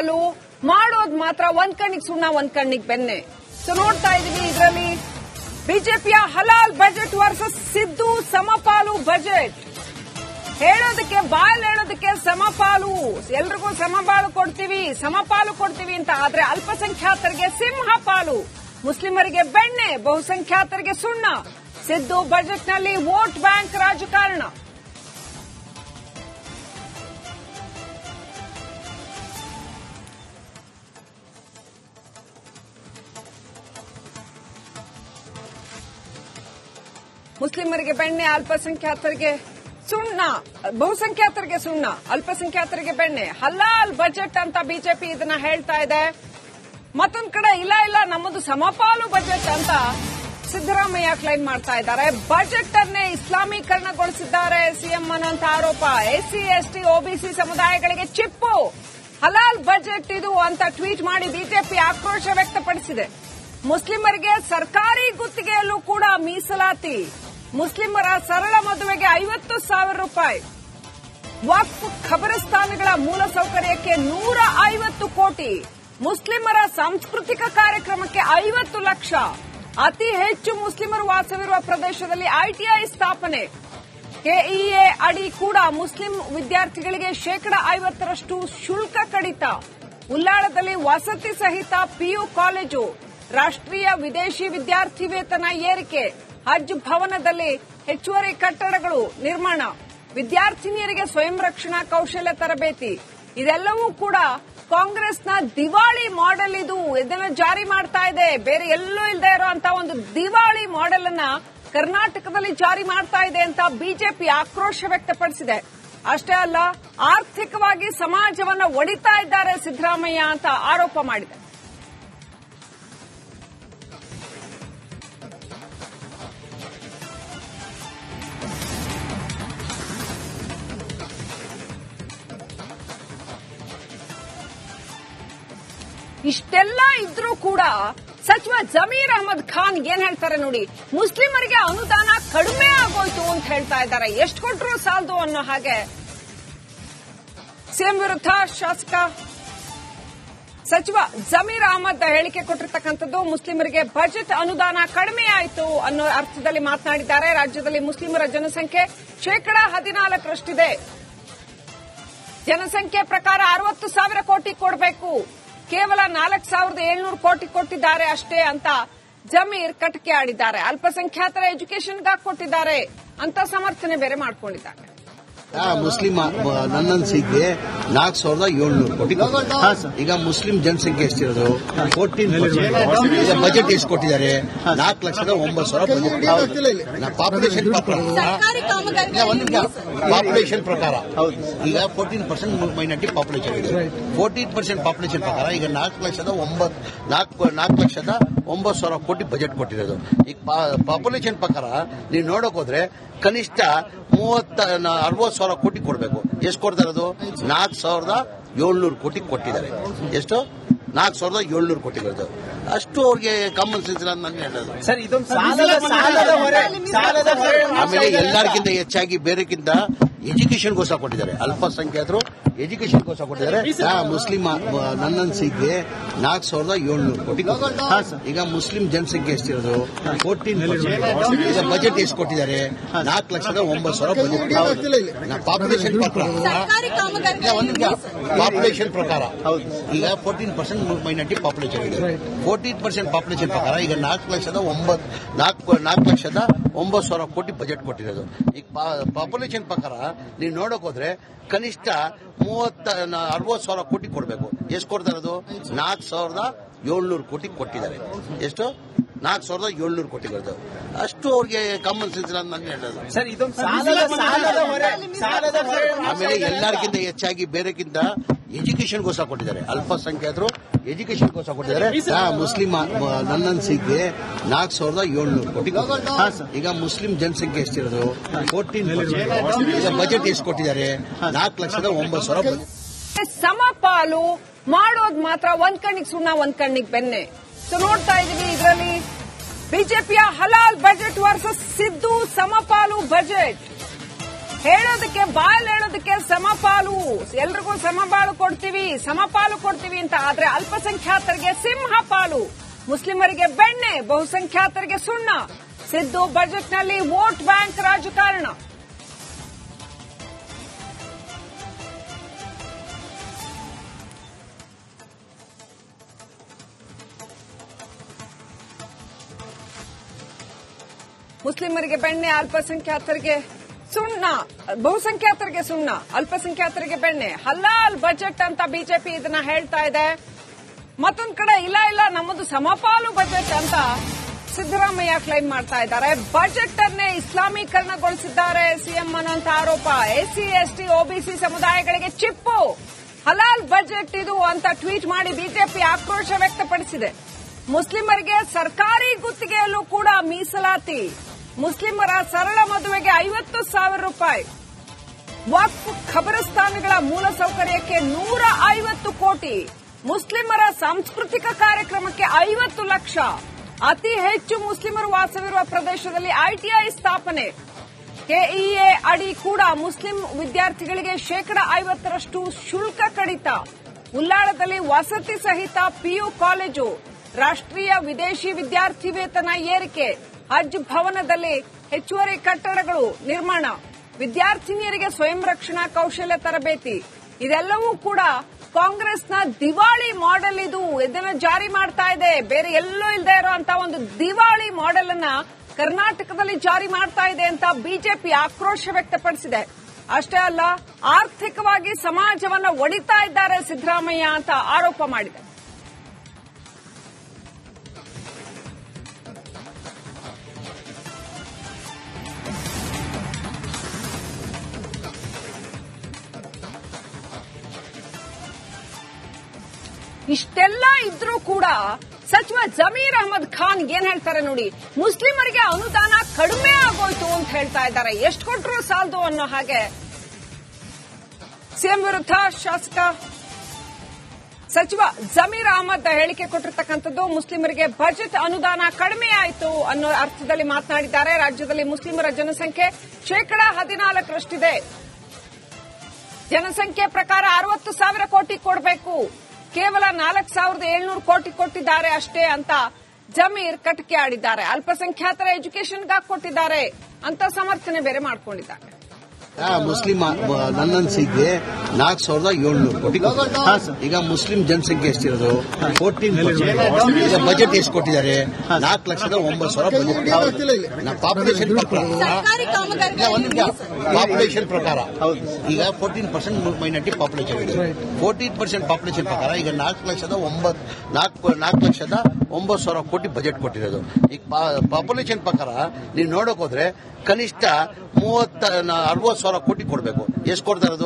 ಸಮಪಾಲು ಮಾಡೋದ್ ಮಾತ್ರ ಒಂದ್ ಕಣ್ಣಿಗೆ ಸುಣ್ಣ, ಒಂದ್ ಕಣ್ಣಿಗೆ ಬೆನ್ನೆ. ಸೊ ನೋಡ್ತಾ ಇದೀವಿ ಇದರಲ್ಲಿ ಬಿಜೆಪಿಯ ಹಲಾಲ್ ಬಜೆಟ್ ವರ್ಸಸ್ ಸಿದ್ದು ಸಮಪಾಲು ಬಜೆಟ್ ಹೇಳೋದಕ್ಕೆ, ಬಾಯಲ್ಲಿ ಹೇಳೋದಕ್ಕೆ ಸಮಪಾಲು. ಎಲ್ರಿಗೂ ಸಮಪಾಲು ಕೊಡ್ತೀವಿ ಸಮಪಾಲು ಕೊಡ್ತೀವಿ ಅಂತ. ಆದ್ರೆ ಅಲ್ಪಸಂಖ್ಯಾತರಿಗೆ ಸಿಂಹ ಪಾಲು. ಮುಸ್ಲಿಮರಿಗೆ ಬೆಣ್ಣೆ, ಬಹುಸಂಖ್ಯಾತರಿಗೆ ಸುಣ್ಣ. ಸಿದ್ದು ಬಜೆಟ್ನಲ್ಲಿ ವೋಟ್ ಬ್ಯಾಂಕ್ ರಾಜಕಾರಣ. ಮುಸ್ಲಿಮರಿಗೆ ಬೆಣ್ಣೆ ಅಲ್ಪಸಂಖ್ಯಾತರಿಗೆ ಸುಣ್ಣ, ಬಹುಸಂಖ್ಯಾತರಿಗೆ ಸುಣ್ಣ, ಅಲ್ಪಸಂಖ್ಯಾತರಿಗೆ ಬೆಣ್ಣೆ. ಹಲಾಲ್ ಬಜೆಟ್ ಅಂತ ಬಿಜೆಪಿ ಇದನ್ನ ಹೇಳ್ತಾ ಇದೆ. ಮತ್ತೊಂದ್ ಕಡೆ ಇಲ್ಲ ಇಲ್ಲ, ನಮ್ಮದು ಸಮಪಾಲು ಬಜೆಟ್ ಅಂತ ಸಿದ್ದರಾಮಯ್ಯ ಕ್ಲೈಮ್ ಮಾಡ್ತಾ ಇದ್ದಾರೆ. ಬಜೆಟ್ ಅನ್ನೇ ಇಸ್ಲಾಮೀಕರಣಗೊಳಿಸಿದ್ದಾರೆ ಸಿಎಂ ಅನ್ನುವಂತ ಆರೋಪ. ಎಸ್ಸಿ, ಎಸ್ಟಿ ಒಬಿಸಿ ಸಮುದಾಯಗಳಿಗೆ ಚಿಪ್ಪು. ಹಲಾಲ್ ಬಜೆಟ್ ಇದು ಅಂತ ಟ್ವೀಟ್ ಮಾಡಿ ಬಿಜೆಪಿ ಆಕ್ರೋಶ ವ್ಯಕ್ತಪಡಿಸಿದೆ. ಮುಸ್ಲಿಮರಿಗೆ ಸರ್ಕಾರಿ ಗುತ್ತಿಗೆಯಲ್ಲೂ ಕೂಡ ಮೀಸಲಾತಿ. ಮುಸ್ಲಿಮರ ಸರಳ ಮದುವೆಗೆ ಐವತ್ತು ಸಾವಿರ ರೂಪಾಯಿ. ವಕ್ಫ್ ಖಬರಸ್ಥಾನಗಳ ಮೂಲಸೌಕರ್ಯಕ್ಕೆ ನೂರ ಐವತ್ತು ಕೋಟಿ. ಮುಸ್ಲಿಮರ ಸಾಂಸ್ಕೃತಿಕ ಕಾರ್ಯಕ್ರಮಕ್ಕೆ ಐವತ್ತು ಲಕ್ಷ. ಅತಿ ಹೆಚ್ಚು ಮುಸ್ಲಿಮರು ವಾಸವಿರುವ ಪ್ರದೇಶದಲ್ಲಿ ಐಟಿಐ ಸ್ಥಾಪನೆ. ಕೆಇಎ ಅಡಿ ಕೂಡ ಮುಸ್ಲಿಂ ವಿದ್ಯಾರ್ಥಿಗಳಿಗೆ ಶೇಕಡ ಐವತ್ತರಷ್ಟು ಶುಲ್ಕ ಕಡಿತ. ಉಲ್ಲಾಳದಲ್ಲಿ ವಸತಿ ಸಹಿತ ಪಿಯು ಕಾಲೇಜು. ರಾಷ್ಟ್ರೀಯ ವಿದೇಶಿ ವಿದ್ಯಾರ್ಥಿ ವೇತನ ಏರಿಕೆ. ಹಜ್ ಭವನದಲ್ಲಿ ಹೆಚ್ಚುವರಿ ಕಟ್ಟಡಗಳು ನಿರ್ಮಾಣ. ವಿದ್ಯಾರ್ಥಿನಿಯರಿಗೆ ಸ್ವಯಂ ರಕ್ಷಣಾ ಕೌಶಲ್ಯ ತರಬೇತಿ. ಇದೆಲ್ಲವೂ ಕೂಡ ಕಾಂಗ್ರೆಸ್ನ ದಿವಾಳಿ ಮಾಡೆಲ್ ಇದು. ಇದನ್ನ ಜಾರಿ ಮಾಡ್ತಾ ಇದೆ. ಬೇರೆ ಎಲ್ಲೂ ಇಲ್ಲದೆ ಇರುವಂತಹ ಒಂದು ದಿವಾಳಿ ಮಾಡೆಲ್ ಅನ್ನ ಕರ್ನಾಟಕದಲ್ಲಿ ಜಾರಿ ಮಾಡ್ತಾ ಇದೆ ಅಂತ ಬಿಜೆಪಿ ಆಕ್ರೋಶ ವ್ಯಕ್ತಪಡಿಸಿದೆ. ಅಷ್ಟೇ ಅಲ್ಲ, ಆರ್ಥಿಕವಾಗಿ ಸಮಾಜವನ್ನ ಒಡಿತಾ ಇದ್ದಾರೆ ಸಿದ್ದರಾಮಯ್ಯ ಅಂತ ಆರೋಪ ಮಾಡಿದೆ. ಇಷ್ಟೆಲ್ಲ ಇದ್ರೂ ಕೂಡ ಸಚಿವ ಜಮೀರ್ ಅಹಮದ್ ಖಾನ್ ಏನ್ ಹೇಳ್ತಾರೆ ನೋಡಿ, ಮುಸ್ಲಿಮರಿಗೆ ಅನುದಾನ ಕಡಿಮೆ ಆಗೋಯ್ತು ಅಂತ ಹೇಳ್ತಾ ಇದ್ದಾರೆ. ಎಷ್ಟು ಕೊಟ್ರು ಸಾಲದು ಅನ್ನೋ ಹಾಗೆ. ಸಿಎಂ ವಿರುದ್ಧ ಶಾಸಕ ಸಚಿವ ಜಮೀರ್ ಅಹಮದ್ ಹೇಳಿಕೆ ಕೊಟ್ಟಿರ್ತಕ್ಕಂಥದ್ದು, ಮುಸ್ಲಿಮರಿಗೆ ಬಜೆಟ್ ಅನುದಾನ ಕಡಿಮೆ ಆಯಿತು ಅನ್ನೋ ಅರ್ಥದಲ್ಲಿ ಮಾತನಾಡಿದ್ದಾರೆ. ರಾಜ್ಯದಲ್ಲಿ ಮುಸ್ಲಿಮರ ಜನಸಂಖ್ಯೆ ಶೇಕಡ ಹದಿನಾಲ್ಕರಷ್ಟಿದೆ. ಜನಸಂಖ್ಯೆ ಪ್ರಕಾರ ಅರವತ್ತು ಸಾವಿರ ಕೋಟಿ ಕೊಡಬೇಕು. ಕೇವಲ ನಾಲ್ಕು ಸಾವಿರದ ಏಳ್ನೂರು ಕೋಟಿ ಕೊಟ್ಟಿದ್ದಾರೆ ಅಷ್ಟೇ ಅಂತ ಜಮೀರ್ ಕಟಕೆ ಆಡಿದ್ದಾರೆ. ಅಲ್ಪಸಂಖ್ಯಾತರ ಎಜುಕೇಷನ್ಗಾಗಿ ಕೊಟ್ಟಿದ್ದಾರೆ ಅಂತ ಸಮರ್ಥನೆ ಬೇರೆ ಮಾಡ್ಕೊಂಡಿದ್ದಾರೆ. ಆ, ಮುಸ್ಲಿಂ ನನ್ನ ಅನ್ಸಿದ್ದೆ ನಾಲ್ಕು ಸಾವಿರದ ಏಳ್ನೂರು ಕೋಟಿ. ಈಗ ಮುಸ್ಲಿಂ ಜನಸಂಖ್ಯೆ ಎಷ್ಟಿರೋದು? ಫೋರ್ಟೀನ್ ಈಗ ಬಜೆಟ್ ಎಷ್ಟು ಕೊಟ್ಟಿದ್ದಾರೆ? ನಾಲ್ಕು ಲಕ್ಷದ ಒಂಬತ್ತು ಸಾವಿರ ಬಜೆಟ್ ಪಾಪ್ಯುಲೇಷನ್ ಪಾಪ್ಯುಲೇಷನ್ ಪ್ರಕಾರ. ಈಗ ಫೋರ್ಟೀನ್ ಪರ್ಸೆಂಟ್ ಮೈನಾರಿಟಿ ಪಾಪ್ಯುಲೇಷನ್ ಇದೆ. ಫೋರ್ಟೀನ್ ಪರ್ಸೆಂಟ್ ಪಾಪ್ಯುಲೇಷನ್ ಪ್ರಕಾರ ಈಗ ನಾಲ್ಕು ಲಕ್ಷದ ಒಂಬತ್ತು ನಾಲ್ಕು ನಾಲ್ಕು ಲಕ್ಷದ ಒಂಬತ್ತು ಸಾವಿರ ಕೋಟಿ ಬಜೆಟ್ ಕೊಟ್ಟಿರೋದು. ಈಗ ಪಾಪ್ಯುಲೇಷನ್ ಪ್ರಕಾರ ನೀವು ನೋಡಕ್ ಹೋದ್ರೆ ಕನಿಷ್ಠ ಮೂವತ್ತ ಅರವತ್ತು ಸಾವಿರ ಕೋಟಿ ಕೊಡಬೇಕು. ಎಷ್ಟು ಕೊಡ್ತಾರದು ನಾಲ್ಕು ಸಾವಿರದ ಏಳ್ನೂರು ಕೋಟಿ ಕೊಟ್ಟಿದ್ದಾರೆ. ಎಷ್ಟು? ನಾಲ್ಕು ಸಾವಿರದ ಏಳ್ನೂರು ಕೋಟಿ ಬರ್ತದೆ. ಅಷ್ಟು ಅವ್ರಿಗೆ ಕಾಮನ್ ಸೆನ್ಸ್ ಇಲ್ಲ ಅಂತ ನಾನು ಹೇಳೋದು. ಸರ್ ಇದೊಂದು ಸಾಲದ ಸಾಲದ ಹೊರೆ ಸಾಲದ ಹೊರೆ ಆಮೇಲೆ ಎಲ್ಲರಿಗಿಂತ ಹೆಚ್ಚಾಗಿ ಬೇರೆಕ್ಕಿಂತ ಎಜುಕೇಶನ್ಗೋಸ್ಕರ ಕೊಟ್ಟಿದ್ದಾರೆ. ಅಲ್ಪಸಂಖ್ಯಾತರು ಎಜುಕೇಶನ್ಗೋಸ್ಕರ ಕೊಟ್ಟಿದ್ದಾರೆ. ಆ, ಮುಸ್ಲಿಂ ನನ್ನ ಸಿಗ್ಗೆ ನಾಲ್ಕು ಸಾವಿರದ ಏಳ್ನೂರು ಕೋಟಿ ಕೊಟ್ಟಿದ್ದಾರೆ. ಈಗ ಮುಸ್ಲಿಂ ಜನಸಂಖ್ಯೆ ಎಷ್ಟಿರೋದು? ಫೋರ್ಟೀನ್ ಈಗ ಬಜೆಟ್ ಎಷ್ಟು ಕೊಟ್ಟಿದ್ದಾರೆ ನಾಲ್ಕು ಲಕ್ಷದ ಒಂಬತ್ತು ಸಾವಿರ ಬಜೆಟ್ ಪಾಪ್ಯುಲೇಷನ್ ಪಾಪ್ಯುಲೇಷನ್ ಪ್ರಕಾರ. ಈಗ ಫೋರ್ಟೀನ್ ಪರ್ಸೆಂಟ್ ಮೈನಾರಿಟಿ ಪಾಪ್ಯುಲೇಷನ್ ಇದೆ. ಫೋರ್ಟೀನ್ ಪರ್ಸೆಂಟ್ ಪಾಪ್ಯುಲೇಷನ್ ಪ್ರಕಾರ ಈಗ ನಾಲ್ಕು ಲಕ್ಷದ ಒಂಬತ್ತು ನಾಲ್ಕು ನಾಲ್ಕು ಲಕ್ಷದ ಒಂಬತ್ತು ಸಾವಿರ ಕೋಟಿ ಬಜೆಟ್ ಕೊಟ್ಟಿರೋದು ಈಗ ಪಾಪ್ಯುಲೇಷನ್ ಪ್ರಕಾರ ನೀವು ನೋಡಕ್ ಹೋದ್ರೆ ಕನಿಷ್ಠ ಮೂವತ್ತ ಅರವತ್ತು ಸಾವಿರ ಕೋಟಿ ಕೊಡಬೇಕು. ಎಷ್ಟು ಕೊಡ್ತಾ ಇರೋದು ನಾಲ್ಕು ಸಾವಿರದ ಏಳ್ನೂರು ಕೋಟಿ ಕೊಟ್ಟಿದ್ದಾರೆ. ಎಷ್ಟು? ನಾಲ್ಕು ಸಾವಿರದ ಏಳ್ನೂರು ಕೋಟಿ ಬರೋದು ಅಷ್ಟು ಅವ್ರಿಗೆ ಕಾಮನ್ ಸೆನ್ಸ್ ಇಲ್ಲ ಅಂತ ನಾನು ಹೇಳೋದು ಸರ್ ಇದೊಂದು ಸಾಲದ ಸಾಲದ ಹೊರೆ ಸಾಲದ ಹೊರೆ ಆಮೇಲೆ ಎಲ್ಲರಿಗಿಂತ ಹೆಚ್ಚಾಗಿ ಬೇರೆಕ್ಕಿಂತ ಎಜುಕೇಶನ್ಗೋಸ್ಕರ ಕೊಟ್ಟಿದ್ದಾರೆ. ಅಲ್ಪಸಂಖ್ಯಾತರು ಎಜುಕೇಶನ್ಗೋಸ್ಕರ ಕೊಟ್ಟಿದ್ದಾರೆ ಆ, ಮುಸ್ಲಿಂ ನನ್ನ ಅನ್ಸಿದ್ದೆ ನಾಲ್ಕು ಸಾವಿರದ ಏಳ್ನೂರು ಕೋಟಿ ಕೊಟ್ಟಿದ್ದಾರೆ. ಈಗ ಮುಸ್ಲಿಂ ಜನಸಂಖ್ಯೆ ಎಷ್ಟಿರೋದು? ಫೋರ್ಟೀನ್ ಈಗ ಬಜೆಟ್ ಎಷ್ಟು ಕೊಟ್ಟಿದ್ದಾರೆ ನಾಲ್ಕು ಲಕ್ಷದ ಒಂಬತ್ತು ಸಾವಿರ ಸಮಪಾಲು ಮಾಡೋದ್ ಮಾತ್ರ ಒಂದ್ ಕಣ್ಣಿಗೆ ಸುಣ್ಣ ಒಂದ್ ಕಣ್ಣಿಗೆ ಬೆನ್ನೆ. ಸೊ ನೋಡ್ತಾ ಇದೀವಿ ಇದರಲ್ಲಿ ಬಿಜೆಪಿಯ ಹಲಾಲ್ ಬಜೆಟ್ ವರ್ಸಸ್ ಸಿದ್ದು ಸಮಪಾಲು ಬಜೆಟ್ ಹೇಳೋದಕ್ಕೆ ಬಾಲ್ ಹೇಳೋದಕ್ಕೆ ಸಮಪಾಲು. ಎಲ್ರಿಗೂ ಸಮಪಾಲು ಕೊಡ್ತೀವಿ ಸಮಪಾಲು ಕೊಡ್ತೀವಿ ಅಂತ ಆದ್ರೆ ಅಲ್ಪಸಂಖ್ಯಾತರಿಗೆ ಸಿಂಹ ಪಾಲು. ಮುಸ್ಲಿಮರಿಗೆ ಬೆಣ್ಣೆ, ಬಹುಸಂಖ್ಯಾತರಿಗೆ ಸುಣ್ಣ. ಸಿದ್ದು ಬಜೆಟ್ನಲ್ಲಿ ವೋಟ್ ಬ್ಯಾಂಕ್ ರಾಜಕಾರಣ. ಮುಸ್ಲಿಮರಿಗೆ ಬೆಣ್ಣೆ, ಅಲ್ಪಸಂಖ್ಯಾತರಿಗೆ ಸುಣ್ಣ, ಬಹುಸಂಖ್ಯಾತರಿಗೆ ಸುಣ್ಣ, ಅಲ್ಪಸಂಖ್ಯಾತರಿಗೆ ಬೆಣ್ಣೆ, ಹಲಾಲ್ ಬಜೆಟ್ ಅಂತ ಬಿಜೆಪಿ ಇದನ್ನ ಹೇಳ್ತಾ ಇದೆ. ಮತ್ತೊಂದ್ ಕಡೆ, ಇಲ್ಲ ಇಲ್ಲ, ನಮ್ಮದು ಸಮಪಾಲು ಬಜೆಟ್ ಅಂತ ಸಿದ್ದರಾಮಯ್ಯ ಕ್ಲೈಮ್ ಮಾಡ್ತಾ ಇದ್ದಾರೆ. ಬಜೆಟ್ ಅನ್ನೇ ಇಸ್ಲಾಮೀಕರಣಗೊಳಿಸಿದ್ದಾರೆ ಸಿಎಂ ಅನ್ನುವಂತ ಆರೋಪ. ಎಸ್ಸಿ ಎಸ್ಟಿ ಒಬಿಸಿ ಸಮುದಾಯಗಳಿಗೆ ಚಿಪ್ಪು. ಹಲಾಲ್ ಬಜೆಟ್ ಇದು ಅಂತ ಟ್ವೀಟ್ ಮಾಡಿ ಬಿಜೆಪಿ ಆಕ್ರೋಶ ವ್ಯಕ್ತಪಡಿಸಿದೆ. ಮುಸ್ಲಿಮರಿಗೆ ಸರ್ಕಾರಿ ಗುತ್ತಿಗೆಯಲ್ಲೂ ಕೂಡ ಮೀಸಲಾತಿ. ಮುಸ್ಲಿಮರ ಸರಳ ಮದುವೆಗೆ ಐವತ್ತು ಸಾವಿರ ರೂಪಾಯಿ. ವಕ್ಫ್ ಖಬರಸ್ಥಾನಗಳ ಮೂಲಸೌಕರ್ಯಕ್ಕೆ ನೂರ ಐವತ್ತು ಕೋಟಿ. ಮುಸ್ಲಿಮರ ಸಾಂಸ್ಕೃತಿಕ ಕಾರ್ಯಕ್ರಮಕ್ಕೆ ಐವತ್ತು ಲಕ್ಷ. ಅತಿ ಹೆಚ್ಚು ಮುಸ್ಲಿಮರು ವಾಸವಿರುವ ಪ್ರದೇಶದಲ್ಲಿ ಐಟಿಐ ಸ್ಥಾಪನೆ. ಕೆಇಎ ಅಡಿ ಕೂಡ ಮುಸ್ಲಿಂ ವಿದ್ಯಾರ್ಥಿಗಳಿಗೆ ಶೇಕಡ ಐವತ್ತರಷ್ಟು ಶುಲ್ಕ ಕಡಿತ. ಉಲ್ಲಾಳದಲ್ಲಿ ವಸತಿ ಸಹಿತ ಪಿಯು ಕಾಲೇಜು. ರಾಷ್ಟ್ರೀಯ ವಿದೇಶಿ ವಿದ್ಯಾರ್ಥಿ ವೇತನ ಏರಿಕೆ. ಹಜ್ ಭವನದಲ್ಲಿ ಹೆಚ್ಚುವರಿ ಕಟ್ಟಡಗಳು ನಿರ್ಮಾಣ. ವಿದ್ಯಾರ್ಥಿನಿಯರಿಗೆ ಸ್ವಯಂ ರಕ್ಷಣಾ ಕೌಶಲ್ಯ ತರಬೇತಿ. ಇದೆಲ್ಲವೂ ಕೂಡ ಕಾಂಗ್ರೆಸ್ನ ದಿವಾಳಿ ಮಾಡೆಲ್ ಇದು. ಇದನ್ನ ಜಾರಿ ಮಾಡ್ತಾ ಇದೆ. ಬೇರೆ ಎಲ್ಲೂ ಇಲ್ಲದೆ ಇರುವಂತ ಒಂದು ದಿವಾಳಿ ಮಾಡೆಲ್ ಅನ್ನ ಕರ್ನಾಟಕದಲ್ಲಿ ಜಾರಿ ಮಾಡ್ತಾ ಇದೆ ಅಂತ ಬಿಜೆಪಿ ಆಕ್ರೋಶ ವ್ಯಕ್ತಪಡಿಸಿದೆ. ಅಷ್ಟೇ ಅಲ್ಲ, ಆರ್ಥಿಕವಾಗಿ ಸಮಾಜವನ್ನ ಒಡಿತಾ ಇದ್ದಾರೆ ಸಿದ್ದರಾಮಯ್ಯ ಅಂತ ಆರೋಪ ಮಾಡಿದೆ. ಇಷ್ಟೆಲ್ಲ ಇದ್ರೂ ಕೂಡ ಸಚಿವ ಜಮೀರ್ ಅಹಮದ್ ಖಾನ್ ಏನ್ ಹೇಳ್ತಾರೆ ನೋಡಿ, ಮುಸ್ಲಿಮರಿಗೆ ಅನುದಾನ ಕಡಿಮೆ ಆಗೋಯ್ತು ಅಂತ ಹೇಳ್ತಾ ಇದ್ದಾರೆ. ಎಷ್ಟು ಕೊಟ್ಟರು ಸಾಲದು ಅನ್ನೋ ಹಾಗೆ ಸಿಎಂ ವಿರುದ್ಧ ಶಾಸಕ ಸಚಿವ ಜಮೀರ್ ಅಹಮದ್ ಹೇಳಿಕೆ ಕೊಟ್ಟಿರ್ತಕ್ಕಂಥದ್ದು, ಮುಸ್ಲಿಮರಿಗೆ ಬಜೆಟ್ ಅನುದಾನ ಕಡಿಮೆ ಆಯಿತು ಅನ್ನೋ ಅರ್ಥದಲ್ಲಿ ಮಾತನಾಡಿದ್ದಾರೆ. ರಾಜ್ಯದಲ್ಲಿ ಮುಸ್ಲಿಮರ ಜನಸಂಖ್ಯೆ ಶೇಕಡಾ ಹದಿನಾಲ್ಕರಷ್ಟಿದೆ. ಜನಸಂಖ್ಯೆ ಪ್ರಕಾರ ಅರವತ್ತು ಸಾವಿರ ಕೋಟಿ ಕೊಡಬೇಕು. ಕೇವಲ ನಾಲ್ಕು ಸಾವಿರದ ಏಳ್ನೂರು ಕೋಟಿ ಕೊಟ್ಟಿದ್ದಾರೆ ಅಷ್ಟೇ ಅಂತ ಜಮೀರ್ ಕಟಕಿ ಆಡಿದ್ದಾರೆ. ಅಲ್ಪಸಂಖ್ಯಾತರ ಎಜುಕೇಷನ್ಗಾಗಿ ಕೊಟ್ಟಿದ್ದಾರೆ ಅಂತ ಸಮರ್ಥನೆ ಬೇರೆ ಮಾಡ್ಕೊಂಡಿದ್ದಾರೆ. ಆ, ಮುಸ್ಲಿಂ ನನ್ನ ಅನ್ಸಿದ್ದೆ ನಾಲ್ಕ್ ಸಾವಿರದ ಏಳ್ನೂರು ಕೋಟಿ. ಈಗ ಮುಸ್ಲಿಂ ಜನಸಂಖ್ಯೆ ಎಷ್ಟಿರೋದು? ಫೋರ್ಟೀನ್ ಈಗ ಬಜೆಟ್ ಎಷ್ಟು ಕೊಟ್ಟಿದ್ದಾರೆ? ನಾಲ್ಕು ಲಕ್ಷದ ಒಂಬತ್ತು ಸಾವಿರ ಬಜೆಟ್ ಪಾಪ್ಯುಲೇಷನ್ ಪಾಪ್ಯುಲೇಷನ್ ಪ್ರಕಾರ. ಈಗ ಫೋರ್ಟೀನ್ ಪರ್ಸೆಂಟ್ ಮೈನಾರಿಟಿ ಪಾಪ್ಯುಲೇಷನ್ ಇದೆ. ಫೋರ್ಟೀನ್ ಪರ್ಸೆಂಟ್ ಪಾಪ್ಯುಲೇಷನ್ ಪ್ರಕಾರ ಈಗ ನಾಲ್ಕು ಲಕ್ಷದ ಒಂಬತ್ತು ನಾಲ್ಕು ನಾಲ್ಕು ಲಕ್ಷದ ಒಂಬತ್ತು ಸಾವಿರ ಕೋಟಿ ಬಜೆಟ್ ಕೊಟ್ಟಿರೋದು. ಈಗ ಪಾಪ್ಯುಲೇಷನ್ ಪ್ರಕಾರ ನೀವು ನೋಡಕ್ ಹೋದ್ರೆ ಕನಿಷ್ಠ ಮೂವತ್ತ ಅರವತ್ತು ಸಾವಿರ ಕೋಟಿ ಕೊಡಬೇಕು. ಎಷ್ಟು ಕೊಡ್ತಾ ಇರೋದು?